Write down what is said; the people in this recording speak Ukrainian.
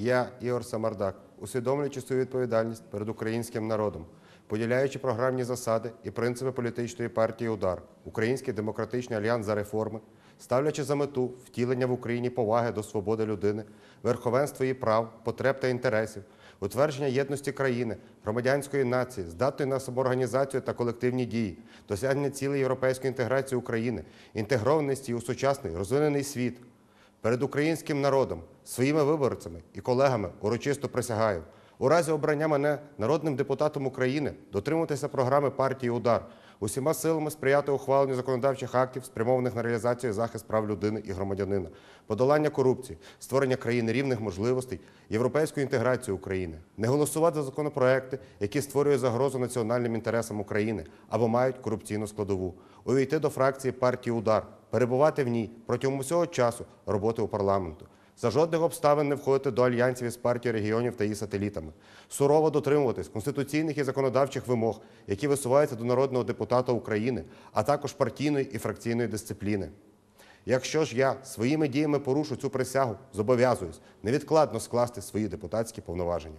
Я, Ігор Самардак, усвідомлюючи свою відповідальність перед українським народом, поділяючи програмні засади і принципи політичної партії Удар, Український демократичний альянс за реформи, ставлячи за мету втілення в Україні поваги до свободи людини, верховенства її прав, потреб та інтересів, утвердження єдності країни, громадянської нації, здатної на самоорганізацію та колективні дії, досягнення цілей європейської інтеграції України, інтегрованості у сучасний розвинений світ. Перед українським народом, своїми виборцями і колегами урочисто присягаю. У разі обрання мене народним депутатом України дотримуватися програми партії Удар, усіма силами сприяти ухваленню законодавчих актів, спрямованих на реалізацію захист прав людини і громадянина, подолання корупції, створення країни рівних можливостей, європейську інтеграцію України, не голосувати за законопроекти, які створюють загрозу національним інтересам України або мають корупційну складову, увійти до фракції партії Удар, перебувати в ній протягом усього часу роботи у парламенту. За жодних обставин не входити до альянсів із партією регіонів та її сателітами, сурово дотримуватись конституційних і законодавчих вимог, які висуваються до народного депутата України, а також партійної і фракційної дисципліни. Якщо ж я своїми діями порушу цю присягу, зобов'язуюсь невідкладно скласти свої депутатські повноваження.